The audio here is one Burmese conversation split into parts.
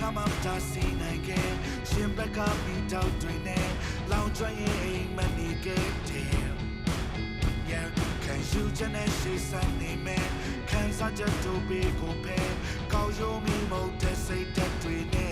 ကမှမတားစီနိုင်ခဲ့ရှင်ဘက်ကပြီးတော့တွင်နဲ့လောင်ကျွမ်းရင်အိမ်မနေခဲ့တယ် Yeah, can you just say something man? Can I just do big or pay? Call you me more to say that we need. Never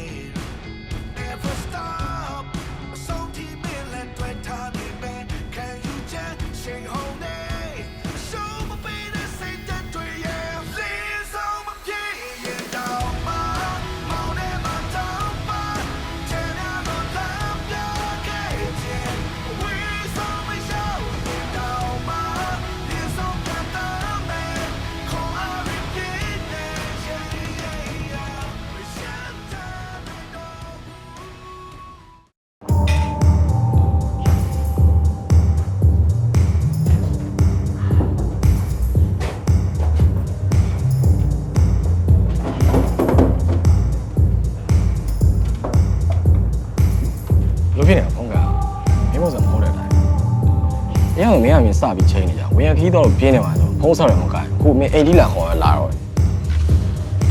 ကြဝင်ရခီးတော့ပြင်းနေမှာဆိုဖုန်းဆောက်ရမကိုင်ခုမင်းအိမ်ဒီလာခေါ်ရလာတော့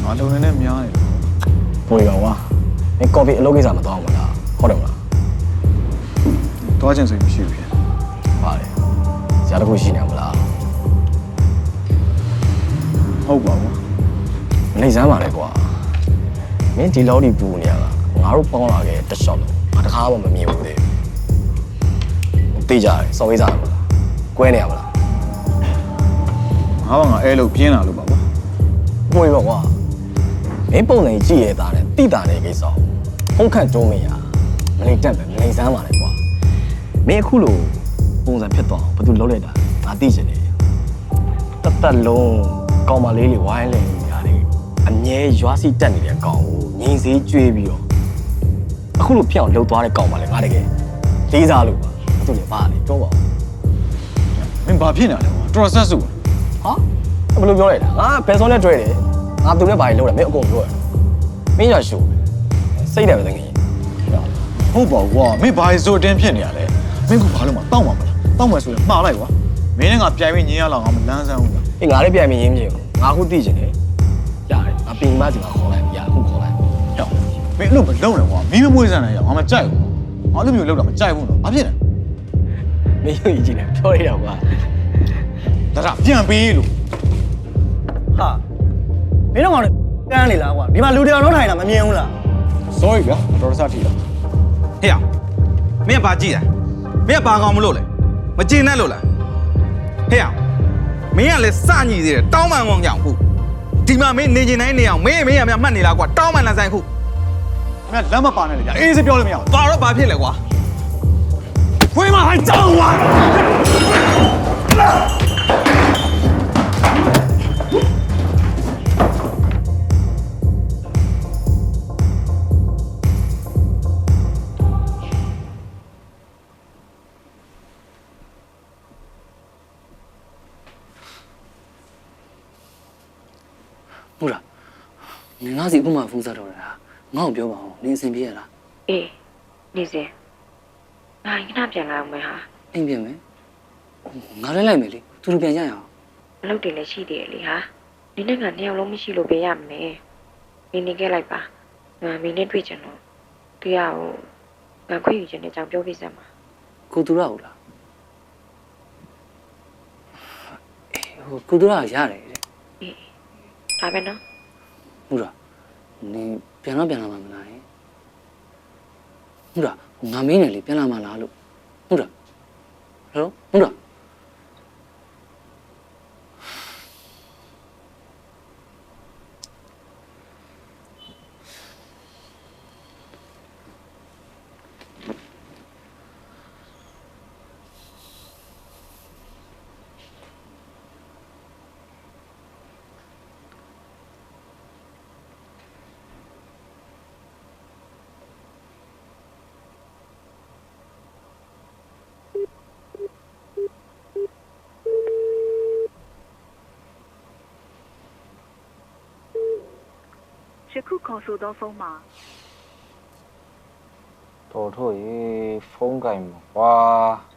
ငါလုံနေနဲ့များနေတယ်ဘွေကောင်ကွာမင်းကော်ဖီအလုပ်ကိစ္စမတော်ဘူးလားဟုတ်တယ်မလားတွားချင်စိတ်မရှိဘူးဖြစ်ပါလေဇာတ်တစ်ခုရှိနေမလားဟုတ်ပါဘူးမနေစမ်းပါလေကွာမင်းဒီလောက်ဒီပူနေရတာငါတို့ပေါင်းလာခဲ့တစ်ရှော့လုံးငါတခါမှမမြင်ဘူးသေးဘူးသိကြတယ်စော်ဝေးစားတယ်မလားကွဲနေရမလား ငါကငါအဲလို့ပြင်းလာလို့ပါကွာဘွေပါကွာမင်းပုံစံကြည့်ရတာနဲ့တိတာတဲ့ကိစ္စဖုန်းခန့်ကျုံးမရမနေတက်ပဲမနေစမ်းပါလေကွာမင်းအခုလိုပုံစံဖြစ်သွားအောင်ဘာလို့လုပ်လိုက်တာငါသိချင်တယ်တတ်တက်လုံးကောင်မလေးလေးဝိုင်းလေနေတာလေအမြဲရွာစီတက်နေတဲ့ကောင်ကိုငိန်စေးကျွေးပြီးတော့အခုလိုဖြစ်အောင်လှုပ်သွားတဲ့ကောင်မလေးငါတကယ်လေးစားလို့ပါသူလည်းပါလေပြောပါဦးမင်းဘာဖြစ်နေလဲကွာတော်ဆက်စု ဟာဘယ်လိုပြောလိုက်တာငါဘယ်စောနဲ့တွေ့တယ်ငါသူနဲ့ဘာကြီးလုပ်တယ်မင်းအကုန်ပြောရမင်းရရှိုးစိတ်တယ်ပဲတကယ်ဟုတ်ပါဘူးကွာမင်းဘာဆိုအတင်းဖြစ်နေရလဲမင်းကဘာလို့မတောက်မှာမလားတောက်မှာဆိုရင်မှားလိုက်ကွာမင်းနဲ့ငါပြိုင်ပြီးညင်းရလောက်ငါမလန်းဆန်းဘူးကွာအေးငါလည်းပြန်မြင်ရင်းမြင်ငါအခုသိချင်တယ်ရတယ်ငါပြင်မစီမှာခေါ်လိုက်ရအခုခေါ်လိုက်ဟဲ့မင်းအဲ့လိုမလုပ်နဲ့ကွာမင်းမမွေးစမ်းနေရငါမကြိုက်ဘူးငါအဲ့လိုမျိုးလုပ်တာမကြိုက်ဘူးနော်ဘာဖြစ်လဲမင်းယူကြည့်တယ်ပြောရတော့ကွာ ဒါကပြန်ပေးလို့ဟာမင်းတို့ကောင်ကန်းနေလားကွာဒီမှာလူတယောက်လုံးထိုင်တာမမြင်ဘူးလား sorry ဗျာတော်တော်စားထိတာဟေ့အောင်မင်းကဘာကြည့်တာမင်းကဘာကောင်မလို့လဲမကျင်နဲ့လို့လားဟေ့အောင်မင်းကလည်းစညည်သေးတယ်တောင်းပန်ကောင်ကြောင်ခုဒီမှာမင်းနေကျင်တိုင်းနေအောင်မင်းမင်းရမြတ်မှတ်နေလားကွာတောင်းပန်လန်ဆိုင်ခုမင်းလမ်းမပါနဲ့လေကြာအေးစေးပြောလို့မရဘူးဘာတော့ဘာဖြစ်လဲကွာဖွေးမဟိုင်းကြောက်ဝါ ဟုတ်လားနင်ငါစီအခုမှဖုန်းဆက်တော့တယ်ဟာငါ့ကိုပြောပါဦးနင်အဆင်ပြေရလားအေးနေစဉ်ငါခဏပြန်လာအောင်မယ်ဟာအိမ်ပြန်မယ်ငါလည်းလိုက်မယ်လေသူတို့ပြန်ရရအောင်အလုပ်တွေလည်းရှိသေးတယ်လေဟာနေနဲ့ငါနှစ်ယောက်လုံးမရှိလို့ပေးရမယ်နေနေခဲ့လိုက်ပါငါမင်းနဲ့တွေ့ချင်တော့တရားဟိုငါခွင့်ယူချင်တဲ့အကြောင်းပြောပြစမ်းပါကိုသူရဟုတ်လားအေးဟိုကိုသူရရတယ်တဲ့အေး ဒါပဲနော်ဟုတ်လားနင်ပြန်တော့ပြန်လာမှာမလားဟင်ဟုတ်လားငါမင်းနဲ့လေပြန်လာမှာလားလို့ဟုတ်လားဟယ်လိုဟုတ်လား ယခုခေါ်ဆိုသောဖုန်းမှာတော်ထုတ်ရေဖုန်းကင်မှာကွာမမေတတ်တော့မှာမမေရဲ့တတ်ဒီလိုမျိုးတော့မလုပ်ပါနဲ့မမေရဲ့တောက်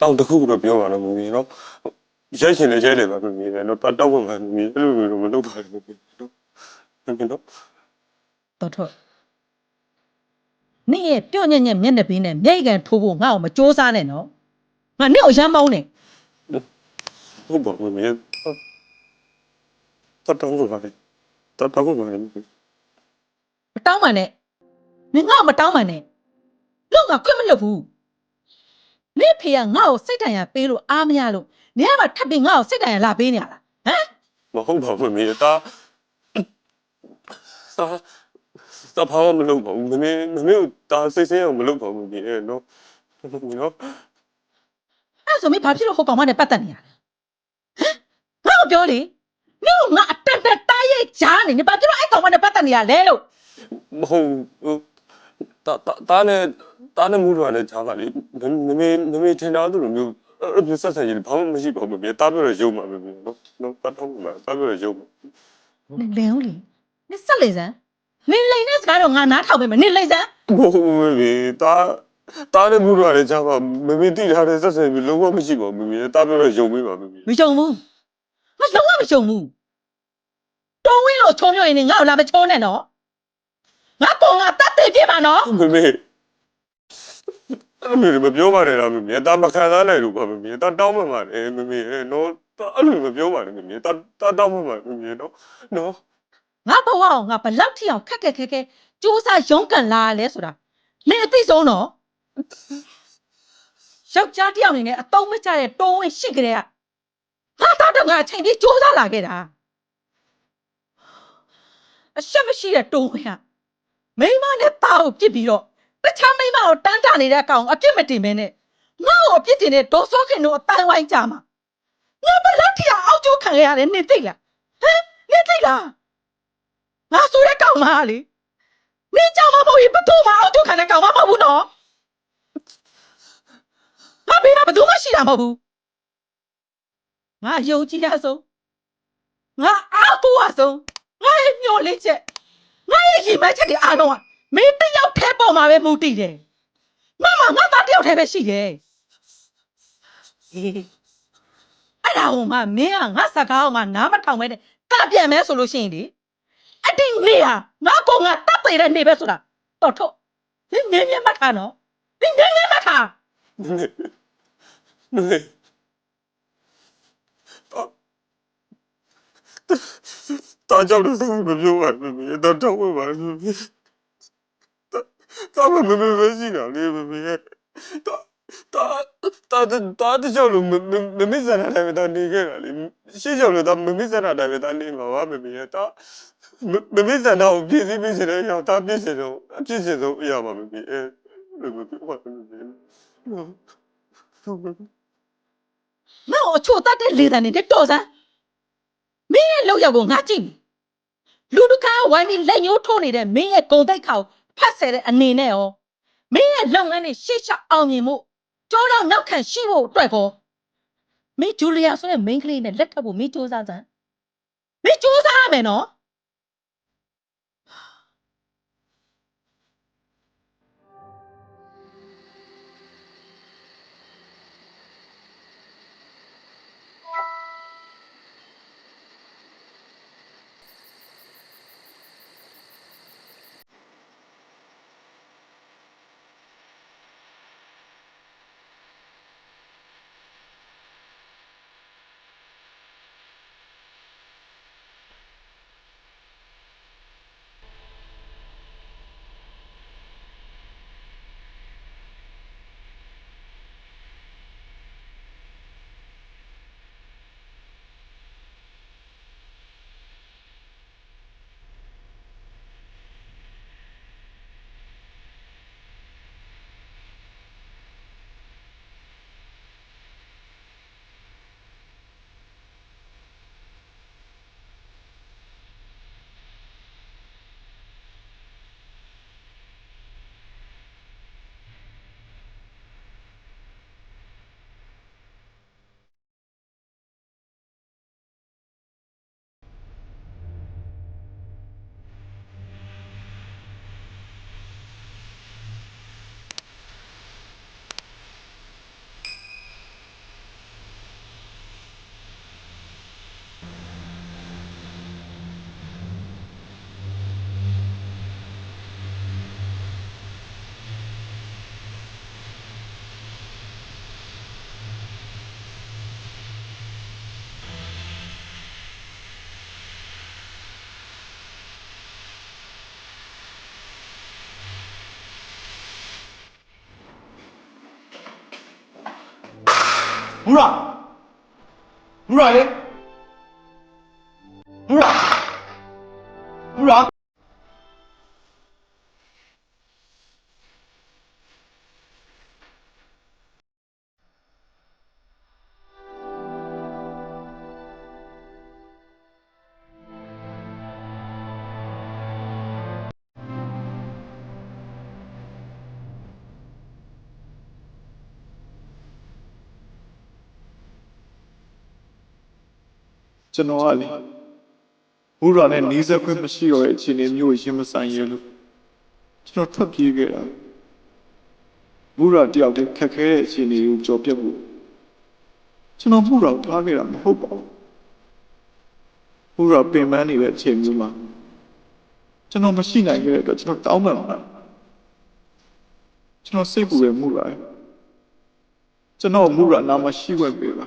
တောက်တစ်ခုတော့ပြောပါတော့မမေနော်ရိုက်ချင်လည်းရိုက်တယ်ပါမမေရဲ့နော်တတ်တော့မှာမမေအဲ့လိုမျိုးတော့မလုပ်ပါနဲ့မမေနော်မမေနော်တော်ထွက်နေ့ရဲ့ပြော့ညက်ညက်မျက်နှာပင်းနဲ့မြိတ်ကန်ထိုးဖို့ ငါ့ကိုမစ조사နဲ့နော်ငါနေ့ကိုရမ်းမောင်းနေဟုတ်ပါဘူးမင်းတတ်တော့ပါလေတတ်တော့ပါလေမတောင်းပါနဲ့နင်ငါ့ကိုမတောင်းပါနဲ့လို့ငါခွင့်မလွတ်ဘူးနေ့ဖေကငါ့ကိုစိတ်တန်ရပေးလို့အားမရလို့နင်ကမှထပ်ပြီးငါ့ကိုစိတ်တန်ရလာပေးနေရလားဟမ်မဟုတ်ပါဘူးမင်းတာသာသာဘာမှမလုပ်ပါဘူးမင်းမင်းတာစိတ်ဆင်းအောင်မလုပ်ပါဘူးမင်းနော်နော် အဲ့ဆိုမင်းဘာဖြစ်လို့ဟိုကောင်မနဲ့ပတ်သက်နေရလဲဟမ်ငါ့ကိုပြောလေနင်ကငါအတက်တက်တားရဲ့ဂျားနေနင်ဘာဖြစ်လို့အဲ့ကောင်မနဲ့ပတ်သက်နေရလဲလို့မဟုတ်တာတာနဲ့တာနဲ့မှုတော်နဲ့ချားပါလေမင်းမင်းမင်းထင်တာသူလိုမျိုးအဲ့လိုဆက်ဆံရေးဘာမှမရှိပါဘူးမင်းတာပြောရရုံမှာမင်းနော်နော်တတ်တော့မှာတာပြောရရုံမှာနင်လင်ဦးလေနင်ဆက်လေစမ်းနင်လိန်တဲ့စကားတော့ငါနားထောင်ပေးမယ်နင်လိန်စမ်းမဟုတ် ဘူးမင်းတာတာနဲ့မှုတော်နဲ့ချားပါမင်းတိထားတဲ့ဆက်ဆံရေးလုံးဝမရှိပါဘူးမင်းတာပြောရရုံပေးပါမင်းမကြုံဘူးငါလုံးဝမကြုံဘူးတုံးဝင်းလို့ချုံမြွရင်နေငါ့ကိုလာမချုံးနဲ့နော်ငါပေါ်ငါတတ်သိပြပါနော်မမေအဲ့လိုမပြောပါနဲ့လားမမေတာမခံစားနိုင်လို့ပါမမေတာတောင်းမှမှာလေမမေနော်တာအဲ့လိုမပြောပါနဲ့မမေတာတာတောင်းမှမှာမမေနော်နော်ငါဘဝအောင်ငါဘလောက်ထိအောင်ခက်ခက်ခဲခဲစူးစမ်းရုန်းကန်လာရလဲဆိုတာနေအသိဆုံးနော် ယောက်ျားတစ်ယောက်အနေနဲ့အတုံးမကျတဲ့တုံးဝင်ရှိကြတဲ့ကငါတော့တော့ငါအချိန်ကြီးစူးစမ်းလာခဲ့တာအရှက်မရှိတဲ့တုံးဝင်ကမိန်းမနဲ့တာကိုပြစ်ပြီးတော့တခြားမိန်းမကိုတန်းတာနေတဲ့အကောင်အပြစ်မတင်မင်းနဲ့ငါ့ကိုအပြစ်တင်တဲ့ဒေါ်စောခင်တို့အတိုင်းဝိုင်းကြမှာငါဘလောက်ထိအောင်အောက်ကျိုးခံခဲ့ရတယ်နေသိလားဟမ်နေသိလားငါဆိုတဲ့ကောင်မလေမင်းကြောင်မမဟုတ်ရင်ဘသူမှအောက်ကျခံတဲ့ကောင်မမဟုတ်ဘူးနော် ငါဘေးမှာဘသူမှရှိတာမဟုတ်ဘူးငါယုံကြည်ရဆုံးငါအားကိုးရဆုံးငါရဲ့မျော်လင့်ချက်ငါရဲ့ရည်မှန်းချက်တွေအားလုံးကမင်းတစ်ယောက်ထဲပေါ်မှာပဲမူတည်တယ်ငါမှငါသားတစ်ယောက်ထဲပဲရှိတယ်အေးအဲ့ဒါဟိုမှမင်းကငါစကားကိုငါနားမထောင်မဲနဲ့ကပြန်မဲဆိုလို့ရှိရင်လေအတင်းနေဟာငါကောင်ကတပ်ပေတဲ့နေပဲဆိုတာတော်ထုတ်နင်းငင်းငင်းမထားနော်နင်းငင်းငင်းမထား မမေမမေတာတာကြောင့်လည်းမပြောပါဘူးမမေတာတောင်းမှပါမမေတာတာမမေမရှိတာလေမမေတာတာတာတာတကြောင့်လို့မမမေစနာတယ်တာနေခဲ့တာလေရှေ့ကြောင့်လို့တာမမေစနာတယ်တာနေမှာပါမမေတာမမေစနာကိုပြည့်စည်ပြည့်စည်တယ်ရောက်တာပြည့်စည်တော့အပြည့်စည်ဆုံးအရာပါမမေအဲမမေဘာမ မေငါ့ကိုအချို့တတ်တဲ့လေတံနေတဲ့တော်စမ်းမင်းရဲ့လောက်ရောက်ကိုငါကြည့်ပြီလူတကားဝိုင်းပြီးလက်ညှိုးထိုးနေတဲ့မင်းရဲ့ဂုံတိတ်ခါကိုဖတ်ဆယ်တဲ့အနေနဲ့ရောမင်းရဲ့လုပ်ငန်းတွေရှေ့ချအောင်မြင်မှုကြောတော့နောက်ခံရှိဖို့အတွက်ကောမင်းဂျူလီယာဆိုတဲ့မိန်းကလေးနဲ့လက်ထပ်ဖို့မင်းစူးစမ်းစမ်းမင်းစူးစမ်းရမယ်နော် မူရာမူရာ ကျွန်တော်ကလေဘူရာနဲ့နီးစပ်ခွင့်မရှိတော့တဲ့အခြေအနေမျိုးကိုရင်မဆိုင်ရလို့ကျွန်တော်ထွက်ပြေးခဲ့တာဘူရာတယောက်တည်းခက်ခဲတဲ့အခြေအနေကိုကြော်ပြတ်ဖို့ကျွန်တော်ဘူရာကိုထားခဲ့တာမဟုတ်ပါဘူးဘူရာပင်ပန်းနေတဲ့အချိန်မျိုးမှာကျွန်တော်မရှိနိုင်ခဲ့တဲ့အတွက်ကျွန်တော်တောင်းပန်ပါကျွန်တော်စိတ်ပူရမှုလာတယ်ကျွန်တော်ဘူရာနာမရှိခွင့်ပေးပါ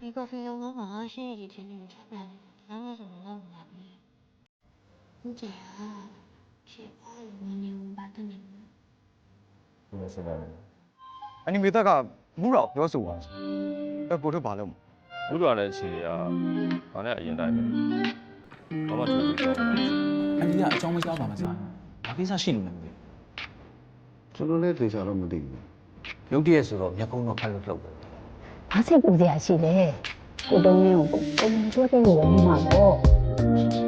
ဒီကော်ဖီလုပ်ငန်းမှာရှိနေတယ်လို့ထင်တယ်။ဘာလို့ဆိုတော့လုပ်နေတာလဲ။ဟုတ်တယ်ဟာ။ရှေ့ကမင်းကဘာတနေလဲ။ဘယ်လိုဆက်လာလဲ။အနီမေတက်ကဘူးတော့ပြောဆိုပါ။အဲပို့ထုတ်ပါလို့။ဘူးတော့လည်းခြေရ။ဘာနဲ့အရင်တိုင်းပဲ။ဘာမှထုတ်ပြီးတော့။အနီကအကြောင်းမကြားပါမစား။ဘာကိစ္စရှိလို့လဲမသိဘူး။ကျွန်တော်လည်းသိစားတော့မသိဘူး။ရုပ်တရက်ဆိုတော့မျက်ကုံးတော့ဖတ်လို့လောက်တယ် ဘာစိတ်ပူစရာရှိလဲကိုတုံးလေးကိုပုံမှန်ကြိုးတဲ့လိုပဲမှာပေါ့ကြည်လိုက် plus မှာကြ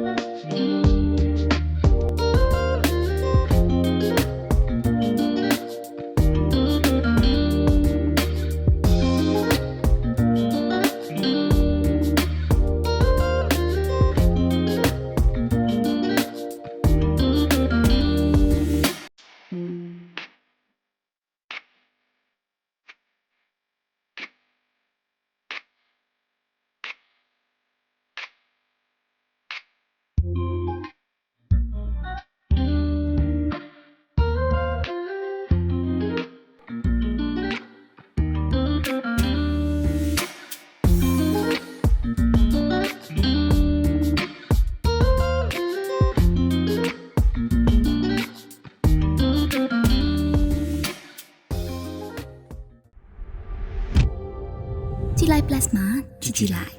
ည်ကြည်လိုက်